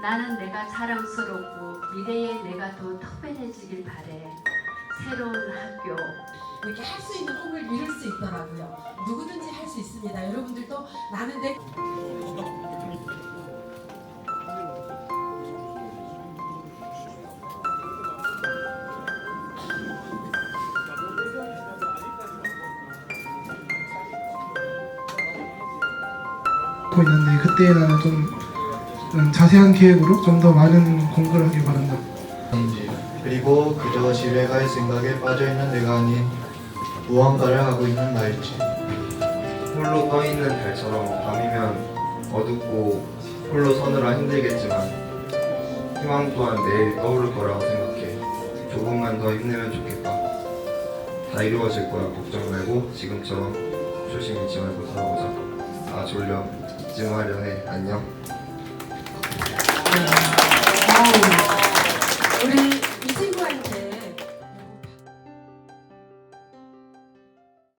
나는 내가 자랑스럽고 미래에 내가 더 특별해지길 바래. 새로운 학교, 이렇게 할 수 있는 꿈을 이룰 수 있더라고요. 누구든지 할 수 있습니다. 여러분들도 나는 내 하고 있는데 그때는 좀 음, 자세한 계획으로 좀 더 많은 공부를 하길 바란다. 그리고 그저 집에 갈 생각에 빠져있는 내가 아닌 무언가를 하고 있는 나일지 홀로 떠 있는 달처럼 밤이면 어둡고 홀로 서느라 힘들겠지만 희망 또한 내일 떠오를 거라고 생각해. 조금만 더 힘내면 좋겠다. 다 이루어질 거야. 걱정 말고 지금처럼 초심 잃지 말고 살아보자. 아 졸려. 이쯤 하려 해. 안녕.